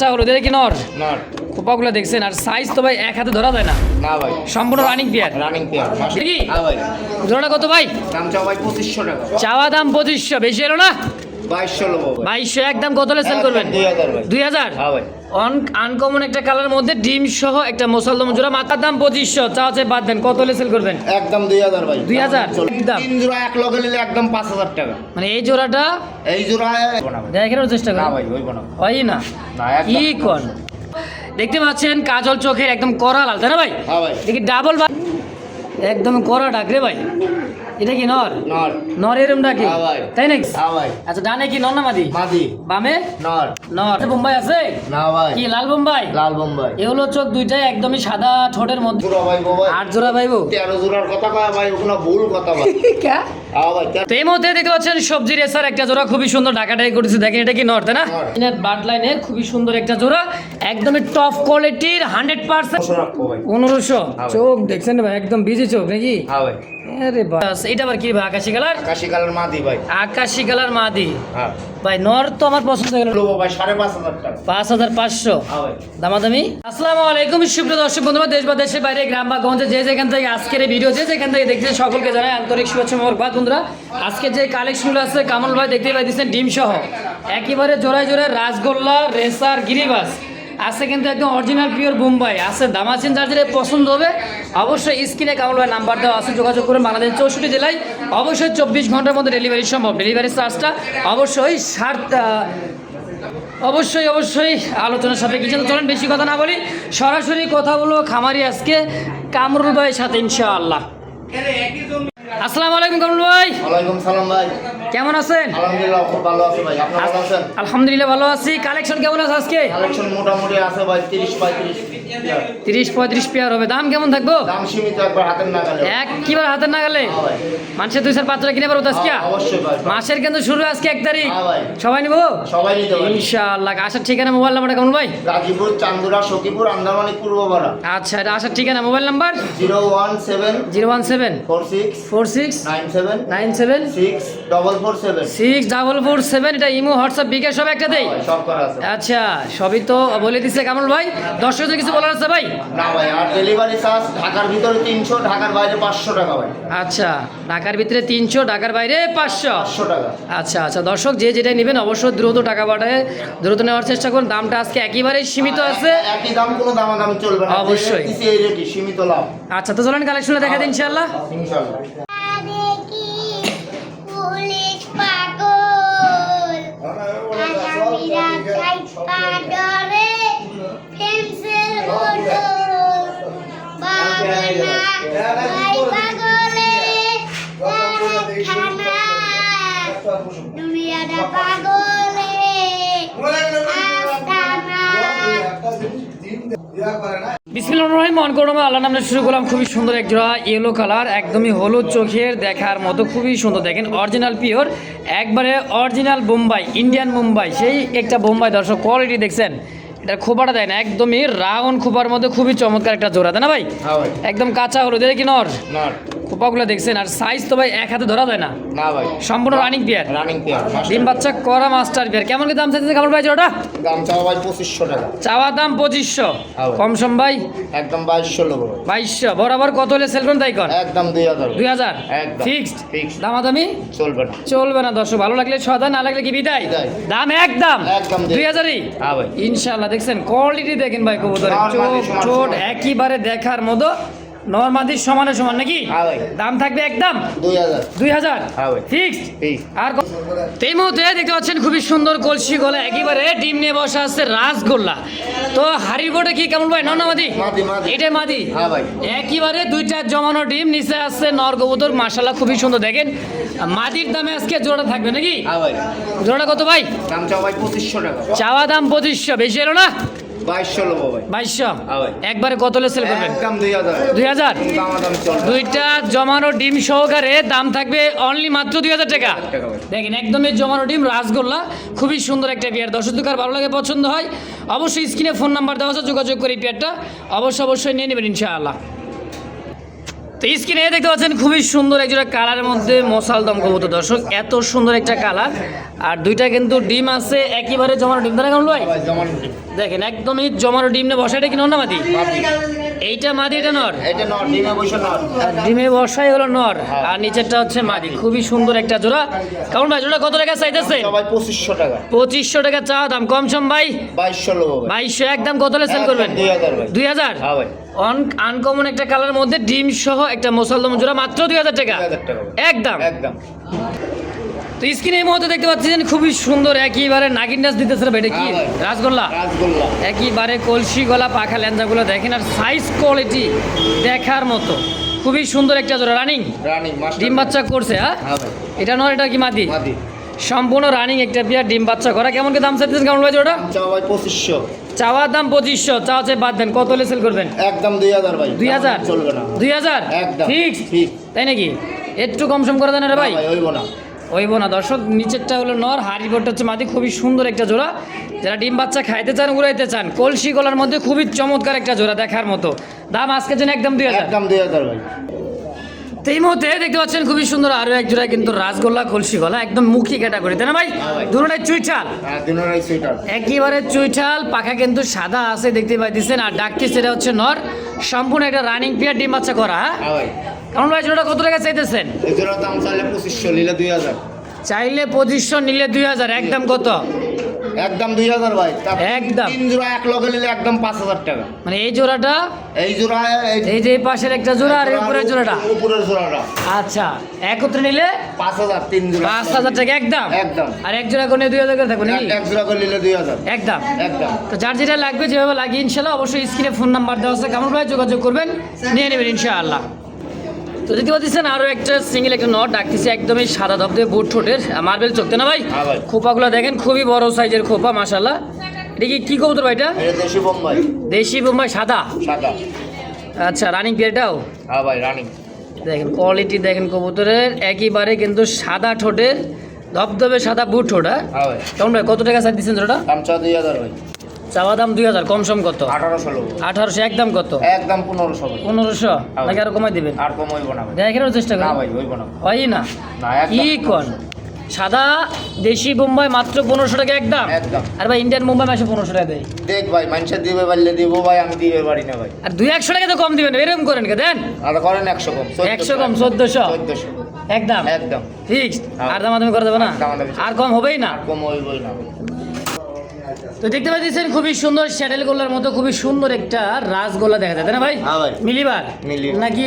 কাঁচা হলুদ কি নর। নর। খোপাগুলো দেখছেন আর সাইজ তো ভাই এক হাতে ধরা যায় না। না ভাই। সম্পূর্ণ রানিং পেয়ার রানিং পেয়ার কি? ভাই। জোড়াটা কত ভাই? দাম চাও ভাই পঁচিশশো টাকা। চাওয়া দাম পঁচিশশো বেশি এলো না? বাইশশো বাইশশো একদম কত লেসেল করবেন? দুই হাজার ভাই। দুই হাজার? হ্যাঁ ভাই। অন আনকমন একটা কালারের মধ্যে ডিম সহ একটা মুসলদম জোড়া। মাথার দাম পঁচিশশো। চা হচ্ছে বাদ দেন। কত সেল করবেন? একদম দুই হাজার ভাই। 2000? চলো। একদম। তিন জোড়া এক লগে নিলে একদম পাঁচ হাজার টাকা। মানে এই জোড়াটা? এই জোড়ায় না দেখানোর চেষ্টা না করেন ভাই না। হয় না। কি কোন দেখতে পাচ্ছেন কাজল চোখের একদম করা লাল তাই না ভাই? হ্যাঁ ভাই। দেখি ডাবল একদম করা ডাক রে ভাই। এটা কি নর? নর। নর এরম ডাকে হ্যাঁ। তাই নাকি? হ্যাঁ আচ্ছা ডানে কি নর না মাদি? মাদি। বামে? নর। নর। বোম্বাই আছে? না ভাই। কি লাল বোম্বাই? লাল বোম্বাই। এ হলো চোখ দুইটাই একদমই সাদা ঠোঁটের মধ্যে। জোড়া ভাই আট জোড়া ভাইবো তেরো জোড়ার কথা কয় ভাই ওগুলো ভুল কথা ভাই। তেরো- তো এই মধ্যে দেখতে পাচ্ছেন সবজি রেসার একটা জোড়া খুবই সুন্দর ডাকাটাই করেছে দেখেন এটা কি নর না? বাট লাইনের খুবই সুন্দর একটা জোড়া একদমই টপ কোয়ালিটির হান্ড্রেড পার্সেন্ট পনেরোশো রাখব ভাই। পনেরোশো। ভাই। চোখ দেখছেন ভাই? একদম বিজি চোখ নাকি? আরে বাস এটা আবার কি ভাই আকাশি কালার আকাশি কালার মাদি ভাই। আকাশি কালার মাদি। ভাই নর তো আমার পছন্দ হয়ে গেল। ভাই সাড়ে পাঁচ হাজার টাকা। পাঁচ হাজার পাঁচশো। হ্যাঁ ভাই। দামাদামি। আসসালামু আলাইকুম সুপ্রিয় দর্শক বন্ধুরা দেশ বা দেশের বাইরে গ্রাম বা গঞ্জে যে যেখান থেকে আজকের এই ভিডিও যে যেখান থেকে দেখছেন সকলকে জানাই আন্তরিক শুভেচ্ছা বন্ধুরা, আজকে যে কালেকশনগুলো আছে কামল ভাই দেখতে পাইতেছেন, ডিম সহ। একেবারে জোড়ায় জোড়ায় রাসগোল্লা, রেসার, গিরিবাস। আছে কিন্তু একদম অরিজিনাল পিওর বোম্বাই, আছে দামাচিন যেটা পছন্দ হবে, অবশ্যই স্ক্রিনে কামল ভাই নাম্বার দেওয়া আছে, যোগাযোগ করে বাংলাদেশ চৌষট্টি জেলায়। অবশ্যই চব্বিশ ঘণ্টার মধ্যে ডেলিভারি সম্ভব। ডেলিভারি চার্জটা অবশ্যই ষাট অবশ্যই অবশ্যই আলোচনার সাথে কিছু চলেন, বেশি কথা না বলি, সরাসরি কথা বলব খামারি আজকে কামরুল ভাইয়ের সাথে, ইনশাআল্লাহ। আসসালামু আলাইকুম কমল ভাই। ওয়ালাইকুম সালাম ভাই। কেমন আছেন? আলহামদুলিল্লাহ খুব ভালো আছি ভাই। আপনি ভালো আছেন? আলহামদুলিল্লাহ ভালো আছি। কালেকশন কেমন আছে আজকে? কালেকশন মোটামুটি আছে ভাই তিরিশ পঁয়ত্রিশ তিরিশ পঁয়ত্রিশ পেয়ার হবে। দাম কেমন থাকব? দাম সীমিত একবার হাতের এক কিবার না গেলে হ্যাঁ মানুষের দুই চার পাঁচ কিনে পারব আজকে? হ্যাঁ, অবশ্যই ভাই। মাসের কিন্তু শুরু আজকে এক তারিখ। হ্যাঁ সবাই নিবো? সবাই নিতে পারি ইনশাআল্লাহ। আসার ঠিকানা মোবাইল নাম্বারটা কেমন ভাই? গাজীপুর চান্দুরা সখীপুর আন্দারমানিক পূর্বপাড়া। আচ্ছা এটা আসার ঠিকানা mobile number? Zero one seven zero one seven four six four six nine seven nine seven six double six double four seven এটা ইমো হোয়াটসঅ্যাপ বিকাশ সব সব করা আছে। আচ্ছা সবই তো বলে দিচ্ছে কামল ভাই। দর্শকদের কিছু বলার আছে ভাই? না ভাই আর ডেলিভারি চার্জ ঢাকার ভিতরে তিনশো ঢাকার বাইরে পাঁচশো টাকা ভাই। আচ্ছা ঢাকার ভিতরে তিনশো ঢাকার বাইরে পাঁচশো। পাঁচশো টাকা। আচ্ছা আচ্ছা দর্শক যে যেটা নেবেন অবশ্যই দ্রুত টাকা পাঠায় দ্রুত নেওয়ার চেষ্টা করুন। দামটা আজকে একেবারেই সীমিত আছে। একই দাম কোনো দামাদামি চলবে না। অবশ্যই। দিছি সীমিত লাভ। আচ্ছা তো চলেন কালেকশনে দেখা দিন ইনশাল্লাহ ইনশাল্লাহ দুনিয়াটা পাগলে আস্তানা বিসমিল্লাহ রহিম মন করোম আল্লাহ নামে শুরু করলাম। খুবই সুন্দর এক জোড়া ইয়েলো কালার একদমই হলুদ চোখের দেখার মতো, খুবই সুন্দর। দেখেন অরিজিনাল পিওর একবারে অরিজিনাল বোম্বাই ইন্ডিয়ান মুম্বাই সেই একটা বোম্বাই দর্শক কোয়ালিটি দেখছেন। এটা খোপাটা দেয় না একদমই রাউন্ড খোপার মধ্যে খুবই চমৎকার একটা জোড়া তাই না ভাই? হ্যাঁ ভাই। একদম কাঁচা হলুদ এটা কি নর। খোপাগুলো দেখছেন আর সাইজ তো ভাই এক হাতে ধরা যায় না। না ভাই। সম্পূর্ণ রানিং পেয়ার রানিং পেয়ার ডিম বাচ্চা করা মাস্টার পেয়ার কেমন কি দাম চাইছে কামড় ভাই জোড়াটা? দাম চাওয়া ভাই পঁচিশশো টাকা। চাওয়া দাম পঁচিশশো। হ্যাঁ। কম সম ভাই? একদম বাইশশো লোক বাইশশো। বরাবর কত হলে সেল করুন তাই কর একদম দুই হাজার। দুই হাজার। ফিক্সড। দামাদামি? চলবে না। চলবে না দর্শক ভালো লাগলে ছয় না লাগলে কি বিদায়। দাম একদম। একদম দুই- হাজারই? হ্যাঁ ইনশাল্লাহ দেখছেন কোয়ালিটি দেখেন ভাই নরমালি চোখ চোট সমান। একইবারে দেখার মতো নর্মাদি সমানে সমান নাকি? হ্যাঁ দাম থাকবে একদম? দুই হাজার। হাজার? হ্যাঁ ফিক্সড আর তো এই মুহূর্তে দেখতে পাচ্ছেন খুবই সুন্দর কলসি গলা একেবারে ডিম নিয়ে বসা আছে রাসগোল্লা। তো হাড়ির গোটে কি কেমন ভাই? ননামাদি মাদি, মাদি। এটাই মাদি? হ্যাঁ একেবারে দুইটা জমানো ডিম নিচে আসছে নরগবুতর মাশাল্লাহ খুবই সুন্দর। দেখেন মাদির দামে আজকে জোড়া থাকবে নাকি? জোড়া কত ভাই? দাম চাওয়া ভাই পঁচিশশো টাকা। চাওয়া দাম পঁচিশশো। বেশি এলো না? বাইশশো লোক ভাই। বাইশশো? হ্যাঁ একবারে কত হলে সেল করবেন? একদম দুই হাজার। দুই হাজার? দুইটা জমানো ডিম সহকারে দাম থাকবে অনলি মাত্র দুই হাজার টাকা। দেখেন একদমই জমানো ডিম রাসগোল্লা খুবই সুন্দর একটা বিয়ার দর্শক দুকার ভালো লাগে পছন্দ হয় অবশ্যই স্ক্রিনে ফোন নাম্বার দেওয়া আছে যোগাযোগ করে এই পেয়ারটা অবশ্যই অবশ্যই নিয়ে নেবেন ইনশাআল্লাহ। তো স্ক্রিনে দেখতে পাচ্ছেন খুবই সুন্দর একজোড়া কালারের মধ্যে মশাল দম কবুতর। দর্শক এত সুন্দর একটা কালার। আর দুইটা কিন্তু ডিম আছে একেবারে জমানো ডিম। তারা কেমন ভাই? দেখেন একদমই জমানো ডিম নিয়ে বসাটা কি নর না মাদি এইটা মাদি এটা নর? এটা নর ডিমে বসে নর। ডিমে বসাই হলো নর। আর নিচেরটা হচ্ছে মাদি। খুবই সুন্দর একটা জোড়া। কেমন ভাই জোড়া কত টাকা চাইতেছে সবাই পঁচিশশো টাকা। পঁচিশশো টাকা চা দাম কম সম ভাই? বাইশশো ভাই। বাইশশো একদম কত সেল করবেন? দুই হাজার ভাই। দুই হাজার? হ্যাঁ ভাই। আনকমন একটা কালারের মধ্যে ডিম সহ একটা মোসালদম জোড়া মাত্র টাকা। দুই হাজার টাকা একদম একদম তো স্ক্রিনে এই মুহূর্তে দেখতে পাচ্ছেন খুবই সুন্দর একইবারে নাগিন ডাস দিতেছে এটা কি? হ্যাঁ। রাসগোল্লা? রাসগোল্লা। একইবারে কলসি গলা পাখা ল্যাঞ্জাগুলো দেখেন আর সাইজ কোয়ালিটি দেখার মতো। খুবই সুন্দর একটা জোড়া রানিং রানিং ডিম বাচ্চা করছে হ্যাঁ? হ্যাঁ এটা নয় এটা কি মাদি? মাদি। সম্পূর্ণ রানিং একটা বিয়ার ডিম বাচ্চা করা। কেমন কি দাম চাইতেছেন কেমন ভাই চা পঁচিশশো। চাওয়ার দাম পঁচিশশো চাওয়া চাই বাদ দেন। কত হলে সেল করবেন? একদম দুই হাজার ভাই। দুই হাজার? চলবে না। দুই হাজার? একদম। ফিক্স ঠিক তাই নাকি? একটু কম সম করে দেন রে ভাই। ভাই হইব না। ওইব না। দর্শক নিচেরটা হলো নর হাড়ি বোর্ডটা হচ্ছে মাদি। খুবই সুন্দর একটা জোড়া। যারা ডিম বাচ্চা খাইতে চান উড়াইতে চান কলসি গলার মধ্যে খুবই চমৎকার একটা জোড়া দেখার মতো। দাম আজকের জন্য একদম দুই হাজার। একদম দুই হাজার ভাই। তো এই মুহূর্তে দেখতে পাচ্ছেন খুবই সুন্দর আরও এক জোড়া কিন্তু রাসগোল্লা কলসি গলা একদম মুখী ক্যাটাগরি। তাই না ভাই? হ্যাঁ চুইঠাল। হ্যাঁ সুইটার একেবারে চুইঠাল পাখা কিন্তু সাদা আছে দেখতে পাইতেছেন। আর ডাকটি সেটা হচ্ছে নর। সম্পূর্ণ একটা রানিং পিয়ার ডিম বাচ্চা করা হ্যাঁ ভাই জোড়া কত টাকা চাইতেছেন? এই জোড়ার দাম চাইলে পঁচিশশো নিলে দুই হাজার। চাইলে পঁচিশশো নিলে দুই হাজার একদম কত? একদম দুই হাজার ভাই। একদম। তিন জোড়া এক লগে নিলে একদম পাঁচ হাজার টাকা। মানে এই জোড়াটা? এই জোড়া এই যে পাশের একটা জোড়া আর উপরের জোড়াটা? উপরের জোড়াটা। আচ্ছা একত্রে নিলে পাঁচ হাজার তিন জোড়া। পাঁচ হাজার টাকা একদম? একদম। আর এক জোড়া করে দুই হাজার করে থাকবে নাকি? এক- এক জোড়া করে নিলে দুই হাজার। একদম। একদম। তো যার যেটা লাগবে যেভাবে লাগে ইনশাল্লাহ অবশ্যই স্ক্রিনে ফোন নাম্বার দেওয়া আছে। কেমন ভাই যোগাযোগ করবেন। নিয়ে নেবেন ইনশাআল্লাহ। তো দেখতে পাচ্ছেন আরও একটা সিঙ্গেল একটা নট ডাকতেছে একদমই সাদা ধবধবে বুট ঠোঁটের। মার্বেল চোখতে না ভাই? হ্যাঁ খোপাগুলো দেখেন খুবই বড় সাইজের খোপা মাশাল্লাহ এটা কি কবুতর ভাই এটা? দেশি বোম্বাই। দেশি বোম্বাই সাদা? সাদা। আচ্ছা রানিং পিয়ারটাও হ্যাঁ ভাই রানিং দেখেন কোয়ালিটি দেখেন কবুতরের একইবারে কিন্তু সাদা ঠোঁটের ধবধবে সাদা বুট ঠোঁট হ্যাঁ? হ্যাঁ ভাই। কেমন ভাই কত টাকা সাইজ দিচ্ছেন ওটা দাম দুই হাজার ভাই। চাওয়া দাম দুই হাজার কম সম কত? আঠারোশো আঠারোশো একদম কত? একদম পনেরোশো পনেরোশো? ভাই। নাকি আরও কমাই দিবেন? আর কম হইব না ভাই। দেখানোর চেষ্টা না ভাই হইব না। হয় না। কি কন? সাদা দেশি বোম্বাই মাত্র পনেরোশো টাকা একদম? আর ভাই ইন্ডিয়ান মুম্বাই মাসে পনেরোশো টাকা দেয়। দেখ ভাই মানুষের দিবে পারলে দিব ভাই আমি দিবে পারি না ভাই। আর দুই একশো টাকা তো কম দিবেন এরকম করেন কে? দেন। আর করেন একশো কম একশো কম চোদ্দশো। একদম। একদম। ফিক্সড। হ্যাঁ। আর দামাদামি করে দেবো না। আর কম হবেই না? কম হইবই না তো দেখতে পাচ্ছেন খুবই সুন্দর স্যাটেল গোলার মতো খুবই সুন্দর একটা রাসগোল্লা দেখা যায় তাই না ভাই? হ্যাঁ ভাই। মিলিবার। নাকি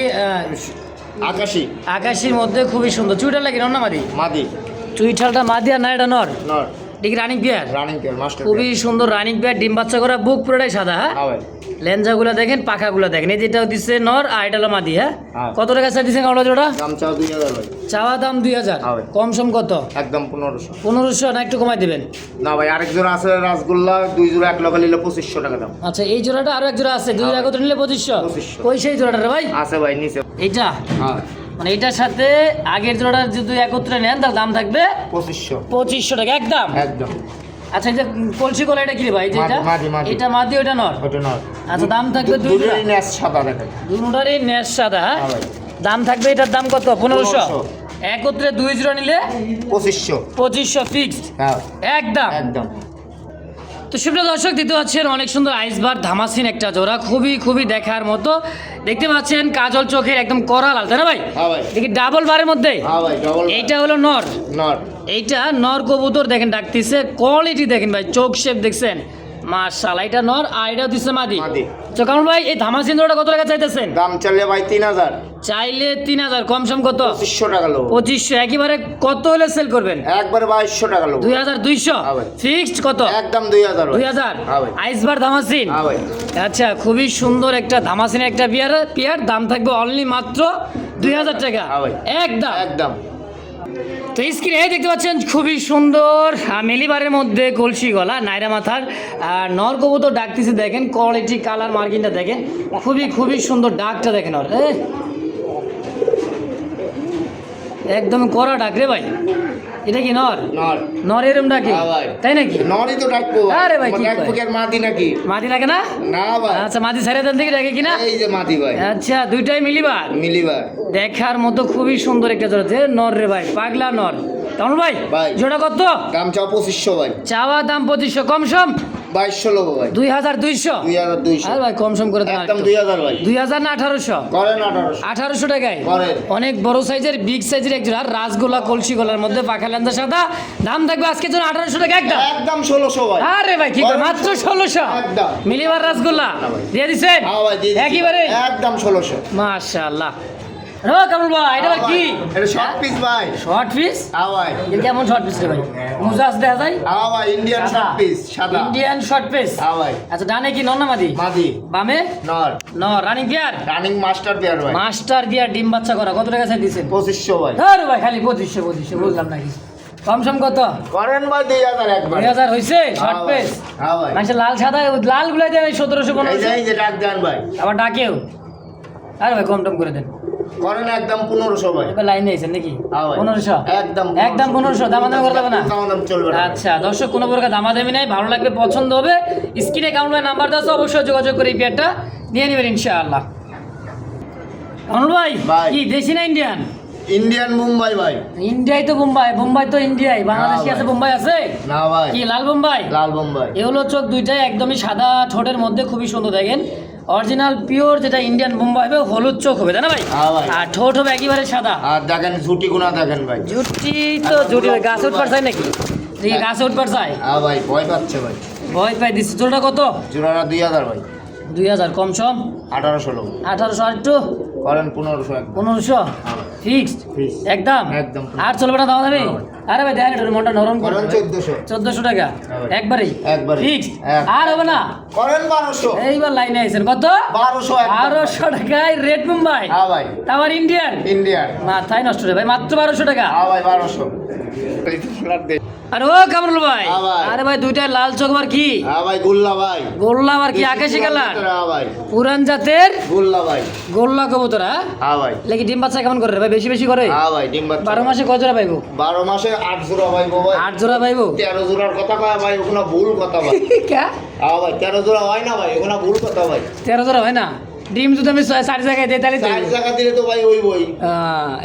আকাশি। আকাশির মধ্যে খুবই সুন্দর। চুইটার লাগে না মাদি। মাদি চুইঠালটা মাদি আর না এটা নর? নর। ঠিক running pair running pair master খুবই সুন্দর রানিং পিয়ার ডিম বাচ্চা করা বুক পুরোটাই সাদা হ্যাঁ? হ্যাঁ ভাই। লেঞ্জাগুলো দেখেন পাখাগুলো দেখেন। এই যেটা দিচ্ছে নর আর এটা হলো মাদি হ্যাঁ? হ্যাঁ। কত টাকা চাই দিচ্ছেন কামড়া জোড়া? দাম চাও দুই হাজার চাওয়া দাম দুই হাজার? হ্যাঁ কম সম কত? একদম পনেরোশো। পনেরোশো না একটু কমাই দিবেন? না ভাই আরেক জোড়া আছে রাসগোল্লা দুই জোড়া এক লগে নিলে পঁচিশশো টাকা দাম। আচ্ছা এই জোড়াটা আরও এক জোড়া আছে দুই হ্যাঁ। একত্র নিলে পঁচিশশো? 2500 ওই সেই জোড়াটা ভাই? আছে ভাই নিচে। এইটা? হ্যাঁ মানে এটার সাথে আগের জোড়াটা যদি একত্রে নেন তার দাম থাকবে পঁচিশশো। পঁচিশশো টাকা একদম? একদম। আচ্ছা এই যে কলসি কলা এটা কি ভাই? যেটা। এটা? মাদি ওটা নর? ওটা নয় আচ্ছা দাম থাকবে দুটোরই ন্যাস সাদা দুটারই নেট সাদা হ্যাঁ? হ্যাঁ। দাম থাকবে এটার দাম কত? পনেরোশো? একত্রে দুই জোড়া নিলে? পঁচিশশো। পঁচিশশো ফিক্সড হ্যাঁ। একদম। একদম। তো সুপ্রিয় দর্শক দিতে পাচ্ছেন অনেক সুন্দর আইসবার ধামাসিন একটা জোড়া খুবই খুবই দেখার মতো। দেখতে পাচ্ছেন কাজল চোখের একদম করা লাল তাই না ভাই? হ্যাঁ দেখি ডাবল বারের মধ্যে? হ্যাঁ এইটা হলো নর। নর। এইটা নর কবুতর দেখেন ডাকতেছে। কোয়ালিটি দেখেন ভাই চোখ শেপ দেখছেন। মার্শাল এটা নর আর এটা দিচ্ছে মাদি। তো কামল ভাই এই ধামাসিন জোড়াটা কত টাকা চাইতেছেন? দাম চললে ভাই তিন হাজার। চাইলে তিন হাজার কম সম কত? পঁচিশশো টাকা লোক। পঁচিশশো একেবারে কত হলে সেল করবেন? একবারে বাইশশো টাকা লোক। দুই হাজার দুইশো? হ্যাঁ ফিক্সড কত? একদম দুই হাজার দুই হাজার? হ্যাঁ আইসবার ধামাসিন? হ্যাঁ আচ্ছা খুবই সুন্দর একটা ধামাসিনের একটা পিয়ার পিয়ার দাম থাকবে অনলি মাত্র দুই হাজার টাকা। হ্যাঁ একদম। একদম। তো স্ক্রিনে দেখতে পাচ্ছেন খুবই সুন্দর মেলিবারের মধ্যে কলসি গলা, নাইরা মাথার, আর নর ডাকতেছে দেখেন কোয়ালিটি কালার মার্কিনটা দেখেন, খুবই খুবই সুন্দর ডাকটা দেখেন ওর। একদম কড়া ডাক রে ভাই এটা কি নর? নর। নর এরম ডাকে হ্যাঁ। তাই নাকি? নরই তো ডাকবো আরে ভাই, কি ডাকবো কয়? কি আর নাকি? মাদি লাগে না? না ভাই। আচ্ছা মাদি ছেড়ে দেন থেকে ডাকে কিনা? এই যে মাদি ভাই। আচ্ছা দুইটাই মিলিবার? মিলিবার। দেখার মতো খুবই সুন্দর একটা জোড়া যে নর রে ভাই পাগলা নর। কেমন ভাই ভাই। জোড়া কত? দাম চাও পঁচিশশো ভাই। চাওয়া দাম পঁচিশশো কম সম? বাইশশো লোক ভাই। দুই হাজার দুইশো? দুই হাজার দুইশো। আর ভাই কম সম করে একদম দুই হাজার ভাই। দুই হাজার না আঠারোশো? করেন আঠারোশো। আঠারোশো টাকায়? করেন। অনেক বড় সাইজের বিগ সাইজের এক জোড়া রাসগোলা কলসি গলার মধ্যে পাখা লেন্দা সাদা। দাম থাকবে আজকে জন্য আঠারোশো টাকা একটা একদম ষোলোশো ভাই। আরে ভাই কি মাত্র ষোলোশো। একদম। মিলিবার রাসগোল্লা? দিয়ে দিচ্ছেন হ্যাঁ। একেবারে? একদম ষোলোশো। মাশাআল্লাহ। ও কামরুল ভাই? এটা কি? এটা শর্ট পিস ভাই। শর্ট পিস হ্যাঁ ভাই কেমন শর্ট পিস রে ভাই? মুজাজ দেখা যায়? হ্যাঁ ভাই ইন্ডিয়ান শর্ট পিস সাদা। ইন্ডিয়ান শর্ট পিস হ্যাঁ ভাই আচ্ছা ডানে কি নন্না মাদি? মাদি। বামে? নর। ন রানিং গিয়ার রানিং মাস্টার ভাই। ডিম বাচ্চা করা। কত টাকা চাই দিছেন পঁচিশশো ভাই। ধর ভাই খালি পঁচিশশো পঁচিশশো বুঝলাম নাকি। কম সম কত? করেন ভাই দুই হাজার একবার। দুই হাজার হয়েছে শর্ট। পিস লাল সাদা লাল গুলাই দেয় সতেরোশো পনেরোশো? যে ডাক দেন ভাই। আবার ডাকেও। আরে ভাই কম টম করে দেন। করেন একদম পনেরোশো ভাই। লাইনে নাকি? হ্যাঁ পনেরোশো? একদম একদম পনেরোশো। দামাদামি করে দেবে না? দামাদাম চলবে না আচ্ছা দর্শক কোনো প্রকার দামাদামি নাই ভালো লাগবে পছন্দ হবে। স্ক্রিনে কাউন্ট নাম্বার অবশ্যই যোগাযোগ করে এই পেয়ারটা নিয়ে নেবেন ইনশাআল্লাহ। ভাই। কি দেশি না ইন্ডিয়ান ইন্ডিয়ান মুম্বাই ভাই। ইন্ডিয়াই তো বোম্বাই বোম্বাই তো ইন্ডিয়াই বাংলাদেশি। আছে বোম্বাই আছে? না ভাই। কি লাল বোম্বাই লাল বোম্বাই এ হলো চোখ দুইটাই একদমই সাদা ঠোঁটের মধ্যে খুবই সুন্দর দেখেন। অরিজিনাল পিওর যেটা ইন্ডিয়ান বোম্বাই হবে হলুদ চোখ হবে তাই না ভাই? হ্যাঁ ভাই। আর ঠোঁট হবে একেবারে সাদা। আর দেখেন ঝুঁটি গুনা দেখেন ভাই। জুটি তো জুটি গাছ উঠবার চাই নাকি? দেখি গাছে উঠবার চাই। হ্যাঁ ভাই ভয় পাচ্ছে ভাই। ভয় পাই দিচ্ছি জোড়াটা কত? জোড়াটা দুই হাজার ভাই। দুই হাজার কম সম? আঠারোশো লোক। আঠারোশো আর একটু? করেন পনেরোশো পনেরোশো? ফিক্সড? একদম? একদম। আর চলবে না দাম যাবে আরে ভাই দেখেন মনটা নরম করে করেন চোদ্দশো। চোদ্দশো টাকা। একবারই? একবারেই। ফিক্সড? আর হবে না? করেন বারোশো। এইবার লাইনে আইছেন। কত? বারোশো একদম। বারোশো টাকায় রেড মুম্বাই হ্যাঁ ভাই। ইন্ডিয়ান ইন্ডিয়ান মাথায় নষ্ট রে ভাই মাত্র বারোশো টাকা। হ্যাঁ ভাই বারোশো। আরে ও কামরুল ভাই হ্যাঁ আরে ভাই দুইটা লাল চোখ আবার কি? হ্যাঁ ভাই গুল্লা ভাই। গোল্লা আবার কি আকাশি কালার? হ্যাঁ ভাই। পুরান জাতের গুল্লা ভাই। গোল্লা কবুতরা হ্যাঁ? ভাই। লেকি ডিম বাচ্চা কেমন করে ভাই বেশি বেশি করে? হ্যাঁ ভাই ডিম বাচ্চা। বারো মাসে কয় জোড়া পাইবো? বারো মাসে আট জোড়া ভাই ভাই। আট জোড়া পাইবো? তেরো জোড়ার কথা কয় ভাই ওখানে ভুল কথা ভাই। কে? হ্যাঁ ভাই তেরো জোড়া হয় না ভাই ওখানে ভুল কথা ভাই। তেরো জোড়া হয় না? ডিম যদি আমি চার জায়গায় দিই তাহলে চার জায়গা দিলে তো ভাই ওই বই।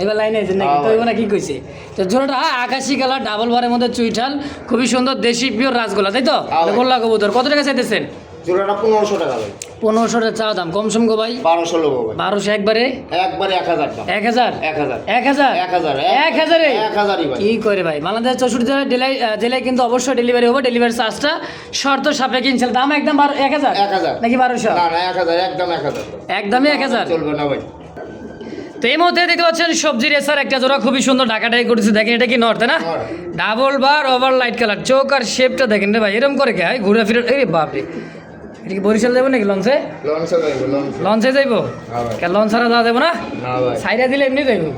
এবার লাইনে আছে নাকি? তো ভাই। কি কইছে তো জোড়াটা আকাশি কালার ডাবল বারের মধ্যে চুইঠাল খুবই সুন্দর দেশি পিওর রাসগোলা তাই তো? বললা গোল্লা কবুতর কত টাকা চাইতেছেন? জোড়াটা পনেরোশো টাকা ভাই। পনেরোশো টাকা চাওয়া দাম। কম গো ভাই। বারোশো ভাই। বারোশো একবারে? একবারে এক হাজার টাকা এক হাজার? এক হাজার। এক হাজার? এক হাজার এক হাজারে? এক হাজারই ভাই। কি করে ভাই? বাংলাদেশ চৌষট্টি জেলায় জেলায় জেলায় কিন্তু অবশ্যই ডেলিভারি হবে। ডেলিভারি চার্জটা শর্ত সাপেক্ষে ইনশাল দাম একদম বারো এক হাজার? এক হাজার। নাকি বারোশো? না না এক হাজার একদম এক হাজার। একদমই এক হাজার? চলবে না ভাই। তো এই মুহূর্তে দেখতে পাচ্ছেন সবজি রেসার একটা জোড়া খুবই সুন্দর ঢাকাটাই করেছে দেখেন এটা কি নর্থ না? Double bar over light colour চোখ আর শেপটা দেখেন রে ভাই। এরকম করে কে ঘুরে ফিরে এই বাপরে। এটা কি বরিশাল যাব নাকি লঞ্চে? লঞ্চে যাইব লঞ্চ। হ্যাঁ লঞ্চ ছাড়া যাওয়া যাব না? দিলে এমনি যাইবো?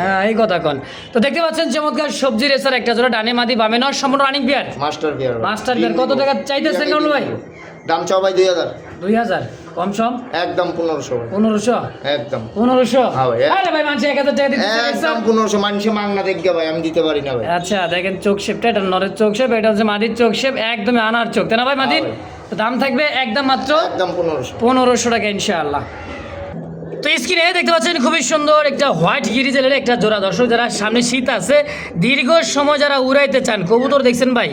হ্যাঁ এই কথা কন। তো দেখতে পাচ্ছেন চমৎকার সবজি রেসার একটা জোড়া ডানে মাদি বামে নর সম্পূর্ণ running pair master pair master pair কত টাকা চাইতেছেন ভাই? দাম চাও ভাই দুই হাজার। দুই হাজার কম সম? একদম পনেরোশো। পনেরোশো? একদম। পনেরোশো? হ্যাঁ। আরে ভাই মানুষ এক হাজার টাকা দিতে একদম পনেরোশো। মানুষে মাংনা দেখবে ভাই আমি দিতে পারি না ভাই। আচ্ছা দেখেন চোখ শেপটা এটা নরের চোখ শেপ এটা হচ্ছে মাদির চোখ শেপ একদমই আনার চোখ। তাই না ভাই মাদির? হ্যাঁ দাম থাকবে একদম মাত্র একদম পনেরোশো। পনেরোশো টাকা ইনশাআল্লাহ। তো স্ক্রিনে দেখতে পাচ্ছেন খুবই সুন্দর একটা হোয়াইট গিরিজেলের একটা জোড়া। দর্শক যারা সামনে শীত আছে দীর্ঘ সময় যারা উড়াইতে চান কবুতর দেখছেন ভাই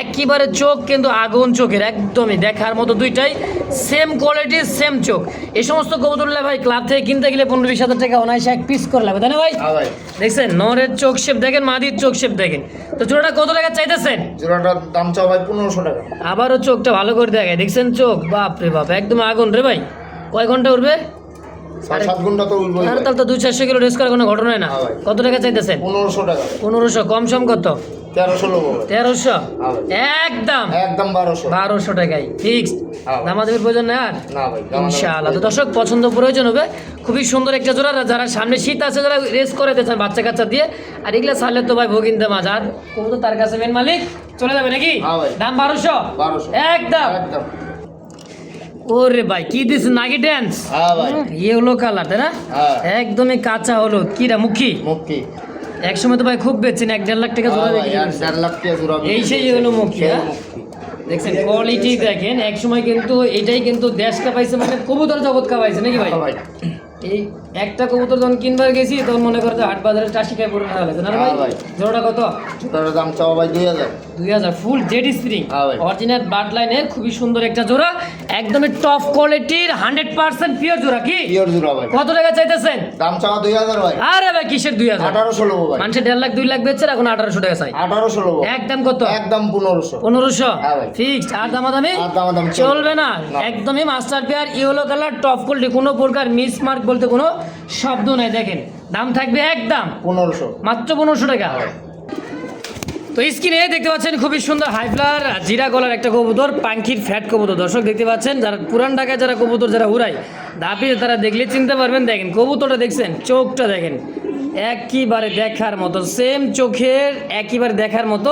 একেবারে চোখ কিন্তু আগুন চোখের একদমই দেখার মতো দুইটাই। সেম কোয়ালিটির সেম চোখ। এই সমস্ত কবুতরগুলো ভাই ক্লাব থেকে কিনতে গেলে পনেরো বিশ হাজার টাকা অনায়াসে এক পিস করে লাগবে তাই না ভাই? হ্যাঁ দেখছেন নরের চোখ শেপ দেখেন মাদির চোখ শেপ দেখেন। তো জোড়াটা কত টাকা চাইতেছেন? জোড়াটার দাম চাও ভাই পনেরোশো টাকা। আবারও চোখটা ভালো করে দেখায় দেখছেন চোখ? বাপ রে বাপ একদম আগুন রে ভাই। কয় ঘণ্টা উঠবে তো আর ভাই। তাহলে তো দুই চারশো কিলো রেস করার কোনো ঘটনাই না। হ্যাঁ কত টাকা চাইতেছেন? পনেরোশো টাকা। পনেরোশো কম সম কত? তেরোশো লোক তেরোশো? হ্যাঁ একদম? একদম বারোশো। বারোশো টাকায়। ফিক্সড হ্যাঁ দামাদামির প্রয়োজন নেই আর? না ভাই ইনশাআল্লাহ। তো দর্শক পছন্দ প্রয়োজন হবে। খুবই সুন্দর একটা জোড়া। যারা সামনে শীত আছে যারা রেস করাতে চান বাচ্চা কাচ্চা দিয়ে আর এগুলা সারলে তো ভাই ভোগিনতে মাছ আর তো তার কাছে মেন মালিক। চলে যাবে নাকি? হ্যাঁ দাম বারোশো? বারোশো। একদম। একদম। ওরে ভাই কি দিস নাগি ড্যান্স হ্যাঁ ভাই। ইয়েলো কালার তাই না? একদমই কাঁচা হলুদ। কিরা মুখী? মুক্তি এক সময় তো ভাই খুব বেচছেন এক দেড় লাখ টাকা জোড়া। দেড় লাখ টাকা জোড়া এই সেই হলো? মুক্তি। দেখছেন কোয়ালিটি দেখেন এক সময় কিন্তু এটাই কিন্তু দেশ কাপাইছে মানে কবুতর জগৎ কাপাইছে নাকি ভাই ভাই এই একটা কবুতর যখন কিনবার গেছি তখন মনে করতে হাট বাজারে চাষি খাই পড়ে না ভাই। জোড়াটা কত জোড়াটার দাম চাওয়া ভাই দুই হাজার দুই হাজার ফুল জেড স্প্রিং হ্যাঁ অরিজিনাল বার্ড লাইনের খুবই সুন্দর একটা জোড়া একদমই টপ কোয়ালিটির হান্ড্রেড পার্সেন্ট পিওর জোড়া কি? পিওর জোড়া ভাই। কত টাকা চাইতেছেন? দাম চাওয়া দুই হাজার ভাই। আরে ভাই কিসের দুই হাজার? আঠারোশো লোবো ভাই। মানুষের দেড় লাখ দুই লাখ বেচছে এখন আঠারোশো টাকা চাই। আঠারোশো একদম কত? একদম পনেরোশো। পনেরোশো? হ্যাঁ। ফিক্সড আর দামাদামি? আর দামাদামি চলবে। না। না। একদমই master pair yellow colour top quality কোনো প্রকার মিস মার্ক বলতে কোনো শব্দ নাই দেখেন। দাম থাকবে একদম পনেরোশো। মাত্র পনেরোশো টাকা। তো স্ক্রিনে দেখতে পাচ্ছেন খুবই সুন্দর হাইফ্লার জিরা গলার একটা কবুতর, পাঙ্কির ফ্যাট কবুতর। দর্শক দেখতে পাচ্ছেন, যারা পুরান ঢাকায় যারা কবুতর, যারা উড়ায় ধাপিয়ে তারা দেখলে চিনতে পারবেন, দেখেন কবুতরটা দেখছেন, চোখটা দেখেন একইবারে দেখার মতো সেম চোখের একইবারে দেখার মতো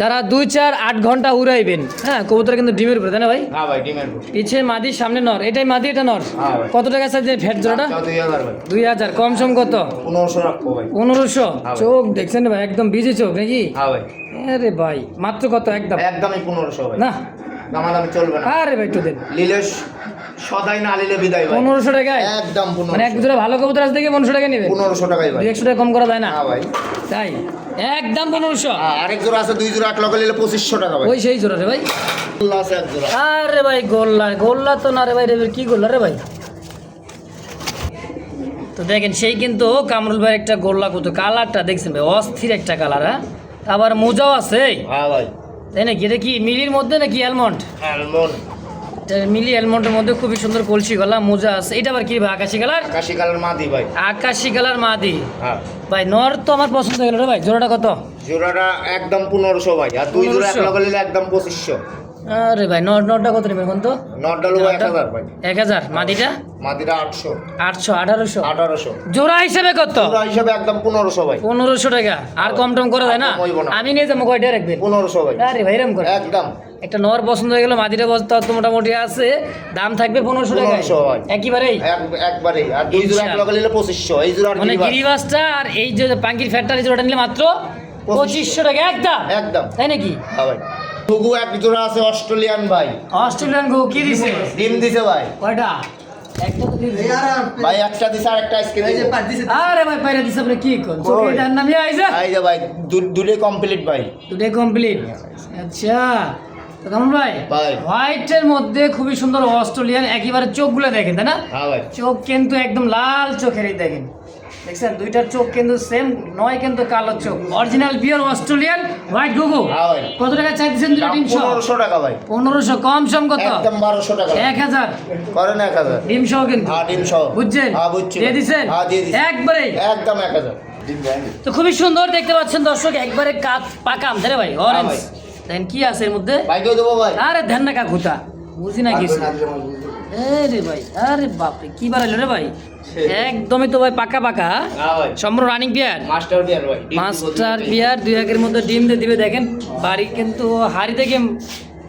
যারা দুই চার আট ঘণ্টা উড়াইবেন হ্যাঁ কবুতর কিন্তু ডিমের উপরে তাই না ভাই? হ্যাঁ ভাই ডিমের বুট পিছে মাদি সামনে নর এটাই মাদি এটা নর? হ্যাঁ কত টাকা চাইছে ফ্যাট জোড়াটা? দুই হাজার কম সম কত? পনেরোশো পনেরোশো? চোখ দেখছেন ভাই একদম বিজি চোখ নাকি? হ্যাঁ আরে ভাই মাত্র কত? একদম। একদমই পনেরোশো না। দামাদামি চলবে না। আরে ভাই একটু দেন। সদাই না লিলে বিদায় ভাই। পনেরোশো টাকায়? একদম মানে এক জোড়া ভালো কবুতর আছে দেখে পনেরোশো টাকা নেবে? পনেরোশো টাকাই ভাই। দুই একশো টাকা কম করা যায় না? হ্যাঁ ভাই। তাই? একদম পনেরোশো। হ্যাঁ, আরেক জোড়া আছে দুই জোড়া এক লগে নিলে টাকা ভাই। ওই সেই জোড়া রে ভাই। আল্লাহ আছে এক জোড়া। আরে ভাই গোল্লা গোল্লা তো না রে ভাই রে কি গোল্লা রে ভাই? তো দেখেন সেই কিন্তু কামরুল ভাই একটা গোল্লা কত কালারটা দেখছেন ভাই অস্থির একটা কালার হ্যাঁ? আবার মোজাও আছে হ্যাঁ ভাই। তাই নাকি? এটা কি মিলির মধ্যে নাকি অ্যালমন্ড? অ্যালমন্ড। মিলি অ্যালমন্ডের মধ্যে খুবই সুন্দর কলসি গলা মোজা আছে। এটা আবার কি ভাই আকাশি কালার? আকাশি কালার মাদি ভাই। আকাশি কালার মাদি। হ্যাঁ। ভাই নর তো আমার পছন্দ হয়ে গেল রে ভাই। জোড়াটা কত? জোড়াটা একদম পনেরোশো ভাই। আর দুই জোড়া এক 1500 একদম পঁচিশশো। আরে ভাই নর নরটা কত নেবেন তো? নটডাল এক হাজার ভাই। এক হাজার? মাদিটা? মাদিটা আটশো। আটশো আঠারোশো? আঠারোশো। জোড়া হিসেবে কত? জোড়া হিসাবে একদম পনেরোশো ভাই। পনেরোশো টাকা। আর কম টম করা যায় না। আমি নিয়ে যাব কয়টা রাখবেন? পনেরোশো ভাই। আরে ভাই এরকম করে। একদম। একটা নর পছন্দ হয়ে গেল মাদিটা বস্তা তো মোটামুটি আছে। দাম থাকবে পনেরোশো টাকা 1500 ভাই। একেবারেই? একবারেই। আর দুই জোড়া এক লগে নিলে পঁচিশশো। এই জোড়া মানে গিরিবাসটা আর এই যে পাঙ্কির ফ্যাটটা এই জোড়াটা নিলে মাত্র পঁচিশশো টাকা। একদম। একদম। তাই নাকি? হ্যাঁ ভাই। ঘুঘু এক জোড়া আছে অস্ট্রেলিয়ান ভাই। অস্ট্রেলিয়ান গো কি দিছে? ডিম দিছে ভাই। কয়টা? একটা তো দিছে। ভাই একটা দিছে আর একটা আইসক্রিম আরে ভাই পাইরা দিছে আপনি কি কোন? আইছে? ভাই কমপ্লিট ভাই। দুটাই কমপ্লিট আচ্ছা তো ভাই ভাই। হোয়াইটের মধ্যে খুবই সুন্দর অস্ট্রেলিয়ান একেবারে চোখগুলো দেখেন তাই না? হ্যাঁ ভাই। চোখ কিন্তু একদম লাল চোখেরই দেখেন। দেখছেন দুইটার চোখ কিন্তু সেম নয় কিন্তু কালো চোখ। অরিজিনাল পিওর অস্ট্রেলিয়ান হোয়াইট গুগু হ্যাঁ ভাই। কত টাকা চাইতেছেন দুটো তিনশো? পনেরোশো টাকা ভাই। পনেরোশো কম সম কত? একদম বারোশো টাকা। ভাই। এক হাজার। করেন এক হাজার। ডিম সহ কিন্তু। হ্যাঁ ডিম সহ। বুঝছেন? হ্যাঁ বুঝছি দিয়ে ভাই। দিছেন? হ্যাঁ দিয়ে দিছি। একবারে একদম এক হাজার। তো খুবই সুন্দর দেখতে পাচ্ছেন দর্শক একবারে কাত পাকাম তাই ভাই? অরেঞ্জ ভাই। দেন কি আছে এর মধ্যে? ভাইকেও দেবো ভাই। আরে ধ্যান না কাকুতা বুঝি না কিছু। আরে ভাই আরে বাপরে কি বাড়াইলো রে ভাই? একদমই তো ভাই পাকা পাকা সম্পূর্ণ রানিং পিয়ার মাস্টার বিয়ার ভাই মাস্টার। পিয়ার দুই একের মধ্যে ডিম দিয়ে দিবে দেখেন। বাড়ি কিন্তু হাড়ি থেকে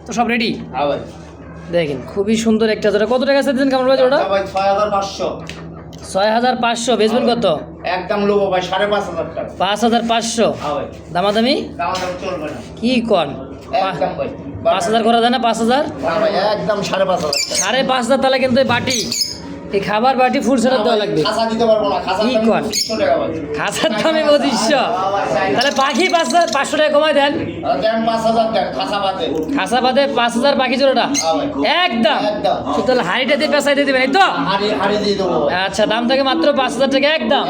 তো সব রেডি হ্যাঁ দেখেন খুবই সুন্দর একটা জোড়া। কত টাকা চাইছেন কেমন ভাই জোড়া ভাই ছয় হাজার পাঁচশো। ছয় হাজার পাঁচশো বেচবেন কত? একদম লোবো ভাই সাড়ে পাঁচ হাজার টাকা। পাঁচ হাজার পাঁচশো। হ্যাঁ দামাদামি? কি কন? একদম ভাই। পাঁচ হাজার করা যায় না পাঁচ হাজার? একদম সাড়ে পাঁচ হাজার। সাড়ে পাঁচ হাজার তাহলে কিন্তু বাটি এই খাবার বাটি ফুল সেটার দেওয়া লাগবে। খাসার দামে পঁচিশশো তাহলে পাখি পাঁচ হাজার পাঁচশো টাকা কমাই দেন। খাসা বাদে। পাঁচ হাজার বাকি জোড়াটা একদম। তাহলে হাড়িটা দিয়ে পেঁচাই দিয়ে দেবেন এই তো? আচ্ছা দাম থাকে মাত্র পাঁচ হাজার টাকা একদম।